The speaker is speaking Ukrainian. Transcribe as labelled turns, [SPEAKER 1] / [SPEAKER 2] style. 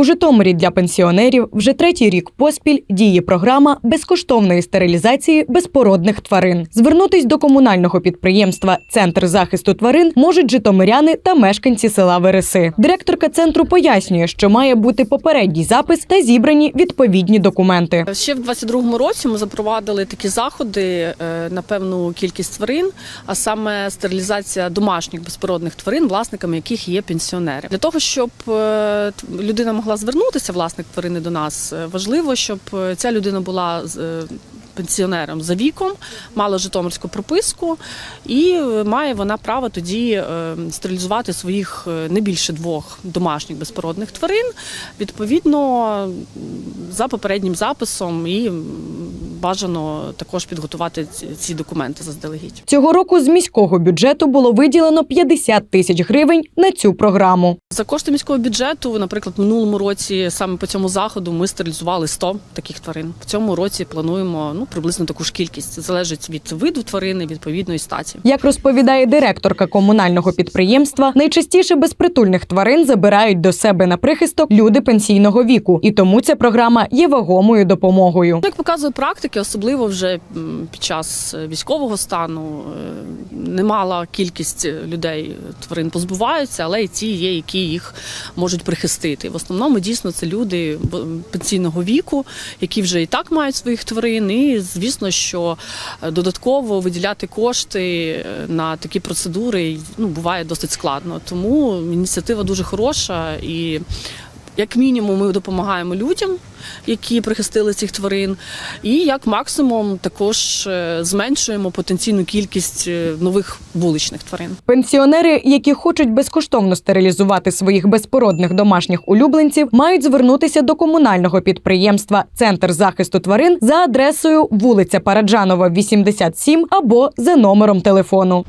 [SPEAKER 1] У Житомирі для пенсіонерів вже третій рік поспіль діє програма безкоштовної стерилізації безпородних тварин. Звернутись до комунального підприємства Центр захисту тварин можуть житомиряни та мешканці села Вереси. Директорка центру пояснює, що має бути попередній запис та зібрані відповідні документи.
[SPEAKER 2] Ще в 22-му році ми запровадили такі заходи е, на певну кількість тварин, а саме стерилізація домашніх безпородних тварин, власниками яких є пенсіонери. Для того щоб е, людина могла звернутися, власник тварини до нас, е, важливо, щоб е, ця людина була е, пенсіонером за віком, мала житомирську прописку, і має вона право тоді стерилізувати своїх не більше двох домашніх безпородних тварин. Відповідно, за попереднім записом і бажано також підготувати ці- документи заздалегідь.
[SPEAKER 1] Цього року з міського бюджету було виділено 50 тисяч гривень на цю програму.
[SPEAKER 2] За кошти міського бюджету, наприклад, в минулому році саме по цьому заходу ми стерилізували 100 таких тварин. В цьому році плануємо ну приблизно таку ж кількість. Залежить від виду тварини, відповідної статі.
[SPEAKER 1] Як розповідає директорка комунального підприємства, найчастіше безпритульних тварин забирають до себе на прихисток люди пенсійного віку, і тому ця програма є вагомою допомогою.
[SPEAKER 2] Ну, Як показує практика, особливо вже під час е, військового стану, е, немала кількість людей тварин позбуваються, але і ті є, які їх можуть прихистити. В основному дійсно це люди пенсійного віку, які вже і так мають своїх тварин. І звісно, що е, додатково виділяти кошти е, на такі процедури ну, буває досить складно. Тому ініціатива дуже хороша і. Як мінімум, ми допомагаємо людям, які прихистили цих тварин, і як максимум також е, зменшуємо потенційну кількість е, нових вуличних тварин.
[SPEAKER 1] Пенсіонери, які хочуть безкоштовно стерилізувати своїх безпородних домашніх улюбленців, мають звернутися до комунального підприємства Центр захисту тварин за адресою вулиця Параджанова, 87 або за номером телефону.